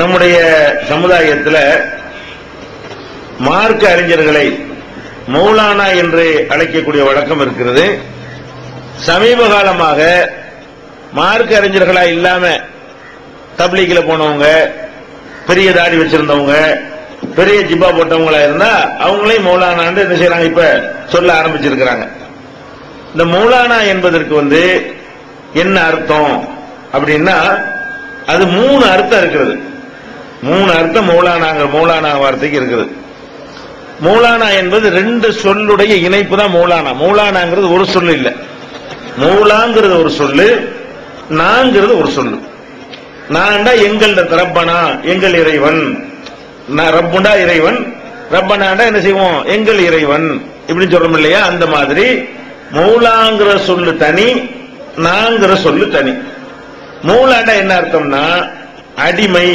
நம்முடைய சமுதாயத்தில் மார்க்க அறிஞர்களை மௌலானா என்று அழைக்கக்கூடிய வழக்கம் இருக்கிறது. சமீப காலமாக மார்க்க அறிஞர்களா இல்லாம தப்லீக்ல போனவங்க பெரிய தாடி வச்சிருந்தவங்க பெரிய ஜிப்பா போட்டவங்களா இருந்தா அவங்களையும் மௌலானான்னு என்ன செய்யறாங்க இப்ப சொல்ல ஆரம்பிச்சிருக்கிறாங்க. இந்த மௌலானா என்பதற்கு வந்து என்ன அர்த்தம் அப்படின்னா அது மூணு அர்த்தம் இருக்கிறது மூணு அர்த்தம் மௌலானாங்கிற மௌலானா வார்த்தைக்கு இருக்குது. மௌலானா என்பது ரெண்டு சொல்லுடைய இணைப்பு தான் மௌலானா. மௌலானாங்கிறது ஒரு சொல்லு இல்ல. மௌலாங்கிறது ஒரு சொல்லு நாங்கிறது ஒரு சொல்லு. நான்டா எங்கள் ரப்பனா எங்கள் இறைவன். நான் ரப்புண்டா இறைவன் ரப்பனாண்டா என்ன செய்வோம்? எங்கள் இறைவன். இப்படி சொல்றோம் இல்லையா? அந்த மாதிரி. மௌலாங்கிற சொல்லு தனி நாங்கிற சொல்லு தனி. மௌலாண்டா என்ன அர்த்தம்னா அடிமை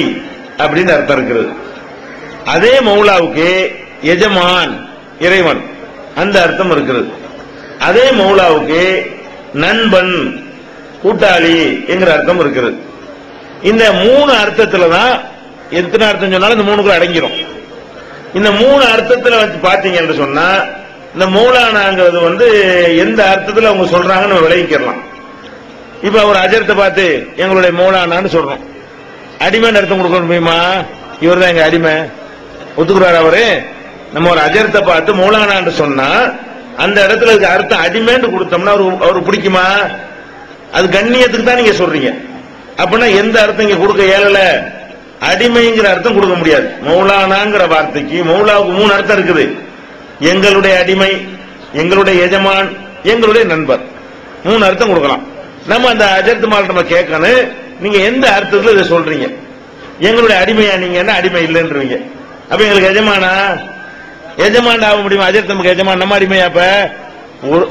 அப்படின்னு அர்த்தம் இருக்கிறது அதே மௌலாவுக்கு எஜமான் இறைவன் அந்த அர்த்தம் இருக்கிறது அதே மௌலாவுக்கு நண்பன் கூட்டாளி என்கிற அர்த்தம் இருக்கிறது இந்த மூணு அர்த்தத்துல தான் எத்தனை அர்த்தம் சொன்னாலும் இந்த மூணுக்குள்ள அடங்கிரும். இந்த மூணு அர்த்தத்துல வச்சு பாத்தீங்க என்று சொன்னா இந்த மூலானாங்கிறது வந்து எந்த அர்த்தத்துல அவங்க சொல்றாங்கன்னு நம்ம விளங்கிக்கலாம் இப்ப அவர் அஜரத்தை பார்த்து எங்களுடைய மூலானான்னு சொல்றோம். அடிமைன்னு அர்த்தம் கொடுக்க முடியுமா இவர் தான் எங்க அடிமை. ஒத்துக்குறாரு அவரு. நம்ம ஒரு அஜரத்தை பார்த்து மூலானான்னு சொன்னா அந்த இடத்துல இருக்க அர்த்தம் அடிமைன்னு கொடுத்தோம்னா அவரு அவருக்கு பிடிக்குமா? அது கண்ணியத்துக்கு தான் நீங்க சொல்றீங்க. அப்படின்னா எந்த அர்த்தம் இங்க கொடுக்க இயலல? அடிமைங்கிற அர்த்தம் கொடுக்க முடியாது. மௌலானாங்கிற வார்த்தைக்கு மௌலாவுக்கு மூணு அர்த்தம் இருக்குது. எங்களுடைய அடிமை எங்களுடைய எஜமான் எங்களுடைய நண்பர். மூணு அர்த்தம் கொடுக்கலாம். நம்ம அந்த அஜர்த்து மால் நம்ம கேட்கணும். நீங்க எந்த அர்த்தத்தில் இதை சொல்றீங்க? எங்களுடைய அடிமையா நீங்க என்ன அடிமை இல்லைன்றீங்க? அப்ப எங்களுக்கு எஜமானா? எஜமான் ஆக முடியுமா? அஜர்த் நமக்கு எஜமான் நம்ம அடிமையா அப்ப?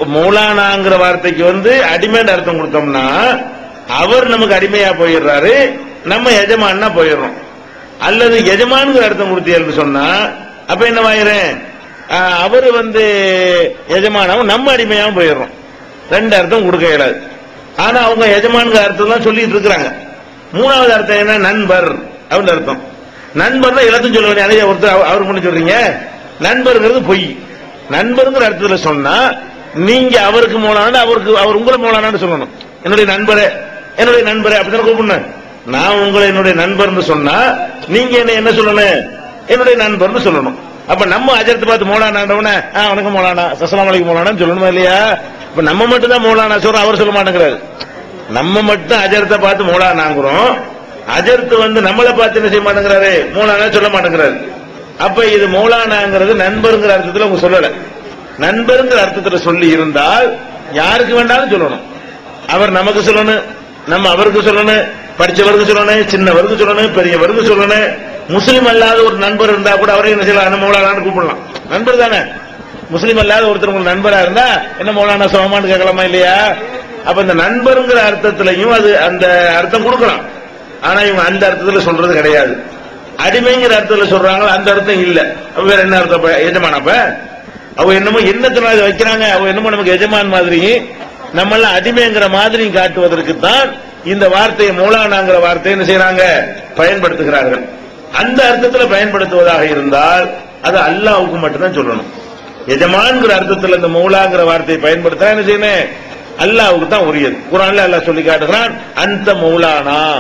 மூலானாங்கிற வார்த்தைக்கு வந்து அடிமைன்னு அர்த்தம் கொடுத்தோம்னா அவர் நமக்கு அடிமையா போயிடுறாரு. நம்ம எஜமான்னா போயிடுறோம். அல்லது எஜமானுங்கிற அர்த்தம் கொடுத்தீர்கள் சொன்னா அப்ப என்னவாயிரும் ஆஹ், அவர் வந்து எஜமானாவும் நம்ம அடிமையாவும் போயிடுறோம். ரெண்டு அர்த்தம் கொடுக்க இயலாது. ஆனா அவங்க எஜமானுங்கிற அர்த்தம் தான் சொல்லிட்டு இருக்கிறாங்க. மூணாவது அர்த்தம் என்ன? நண்பர் அப்படின்னு அர்த்தம். நண்பர் தான் எல்லாத்தையும் சொல்ல வேண்டிய ஒருத்தர் அவர் அவருக்கு மட்டும் சொல்றீங்க? நண்பருங்கிறது பொய். நண்பருங்கிற அர்த்தத்தில் சொன்னா நீங்க அவருக்கு மூலான அவருக்கு அவர் உங்களை மூலானான்னு சொல்லணும். என்னுடைய நண்பரே என்னுடைய நண்பரே அப்படின்னு கூப்பிடணும்? நான் உங்களை என்னுடைய நண்பர்னு சொன்னா நீங்க என்ன என்ன சொல்லணும்? என்னுடைய நண்பர்னு சொல்லணும். அப்ப நம்ம அஜரத்தை பார்த்து மோலானாண்டவன வணக்கம் மோலானா சசலாமலைக்கு மோலானான்னு சொல்லணுமா இல்லையா? இப்ப நம்ம மட்டும் தான் மோலானா சொல்றோம் அவர் சொல்ல மாட்டேங்கிறாரு. நம்ம மட்டும் அஜரத்தை பார்த்து மோலானாங்கிறோம் அஜர்த்து வந்து நம்மளை பார்த்து என்ன செய்ய மாட்டேங்கிறாரு? மூலானா சொல்ல மாட்டேங்கிறாரு. அப்ப இது மௌலானாங்கிறது நண்பருங்கிற அர்த்தத்துல அவங்க சொல்லல. நண்பருங்கிற அர்த்தத்துல சொல்லி இருந்தால் யாருக்கு வேண்டாலும் சொல்லணும். அவர் நமக்கு சொல்லணும் நம்ம அவருக்கு சொல்லணும் படிச்சவருக்கு சொல்லணும் சின்னவருக்கு சொல்லணும் பெரியவருக்கு சொல்லணும். முஸ்லீம் அல்லாத ஒரு நண்பர் இருந்தா கூட அவரையும் என்ன செய்யலாம்? என்ன மௌலானான்னு கூப்பிடலாம். நண்பர் தானே? முஸ்லீம் அல்லாத ஒருத்தர் உங்களுக்கு நண்பரா இருந்தா என்ன மௌலானா சமமானு கேட்கலாமா இல்லையா? அப்ப இந்த நண்பருங்கிற அர்த்தத்திலையும் அது அந்த அர்த்தம் கொடுக்கலாம். ஆனா இவங்க அந்த அர்த்தத்துல சொல்றது கிடையாது. அடிமைங்கிற அர்த்தத்துல சொல்றாங்களோ அந்த அர்த்தம் இல்ல. அப்ப வேற என்ன அர்த்தம்? எஜமானப்ப அவ என்னமோ என்னத்தினால வைக்கிறாங்க. அவ என்னமோ நமக்கு எஜமான் மாதிரி நம்மளாம் அடிமைங்கிற மாதிரி காட்டுவதற்கு தான் இந்த வார்த்தையை மூலானாங்கிற வார்த்தையை என்ன செய்யறாங்க? பயன்படுத்துகிறார்கள். அந்த அர்த்தத்தில் பயன்படுத்துவதாக இருந்தால் அது அல்லாவுக்கு மட்டும்தான் சொல்லணும். எஜமான்கிற அர்த்தத்தில் இந்த மௌலாங்கிற வார்த்தையை பயன்படுத்தா என்ன செய்யணும்? அல்லாவுக்கு தான் உரியது. குரான்ல அல்லாஹ் சொல்லி காட்டுகிறான் அந்த மௌலானா.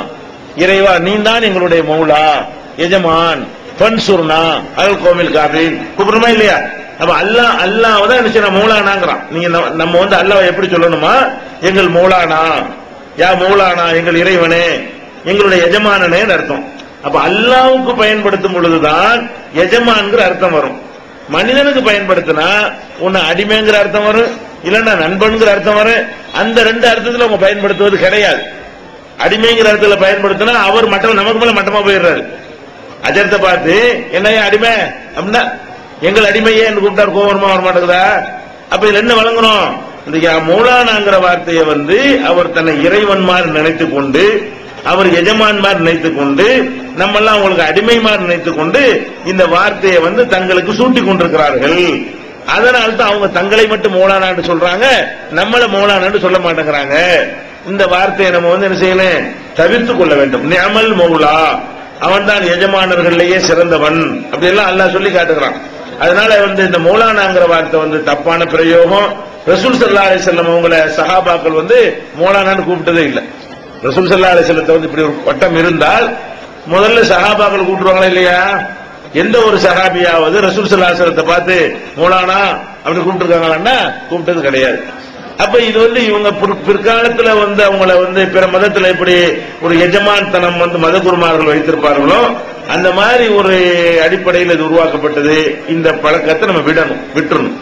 இறைவா நீ தான் எங்களுடைய மௌலா. எஜமான் பன்சுர்னா அல் கோமில் காபின் கூப்பிடுமா இல்லையா? அப்ப அல்லாஹ் அல்லாஹ் தான் என்ன செய்யணும்? மௌலானாங்கிறான். நீங்க நம்ம- வந்து அல்லாவை எப்படி சொல்லணுமா? எங்கள் மௌலானா. யா மௌலானா எங்கள் இறைவனே. எங்களுடைய எஜமானனே அர்த்தம். அப்ப அல்லாவுக்கு பயன்படுத்தும் பொழுதுதான் எஜமான்கிற அர்த்தம் வரும். மனிதனுக்கு பயன்படுத்தினா உன்னை அடிமைங்கிற அர்த்தம் வரும் இல்லைன்னா நண்பன்கிற அர்த்தம் வரும். அந்த ரெண்டு அர்த்தத்தில் அவங்க பயன்படுத்துவது கிடையாது. அடிமைங்கிற அர்த்தத்தில் பயன்படுத்தினா அவர் மட்டம் நமக்கு மேல மட்டமா போயிடுறாரு. அஜரத்தை பார்த்து என்னையா அடிமை? அப்படின்னா எங்கள் அடிமையே என்று கூப்பிட்டார் கோபரமா வர மாட்டேங்குதா அப்ப இதுல என்ன வழங்கணும் இந்த யா- வார்த்தையை வந்து அவர் தன்னை இறைவன் மாதிரி நினைத்துக் கொண்டு அவர் எஜமான்மார் நினைத்துக் கொண்டு நம்ம எல்லாம் அவங்களுக்கு அடிமைமார் நினைத்துக் கொண்டு இந்த வார்த்தையை வந்து தங்களுக்கு சூட்டி கொண்டிருக்கிறார்கள். அதனால தான் அவங்க தங்களை மட்டும் மோலானான்னு சொல்றாங்க நம்மள மோலானான்னு சொல்ல மாட்டேங்கிறாங்க. இந்த வார்த்தையை நம்ம வந்து என்ன செய்யணும்? தவிர்த்து கொள்ள வேண்டும். நியமல் மௌலா. அவன் தான் எஜமானர்கள்லயே சிறந்தவன். அப்படி எல்லாம் அல்லாஹ் சொல்லி காட்டுகிறான். அதனால வந்து இந்த மௌலானாங்கிற வார்த்தை வந்து தப்பான பிரயோகம். ரசூல் சல்லா அலிசல்லம் அவங்கள சஹாபாக்கள் வந்து மௌலானான்னு கூப்பிட்டதே இல்லை. ரசூல் சல்லா அலிசல்லத்தை வந்து இப்படி ஒரு பட்டம் இருந்தால் முதல்ல சஹாபாக்கள் கூப்பிடுவாங்களா இல்லையா? எந்த ஒரு சஹாபியாவது ரசூல் சல்லா பார்த்து மூலானா அப்படின்னு கூப்பிட்டுருக்காங்களான்னா கூப்பிட்டது கிடையாது. அப்ப இது வந்து இவங்க பிற்- பிற்காலத்துல வந்து அவங்கள வந்து பிற மதத்துல எப்படி ஒரு எஜமான்தனம் வந்து மத குருமார்கள் வைத்திருப்பார்களோ அந்த மாதிரி ஒரு அடிப்படையில் இது உருவாக்கப்பட்டது. இந்த பழக்கத்தை நம்ம விடணும் விட்டுறணும்.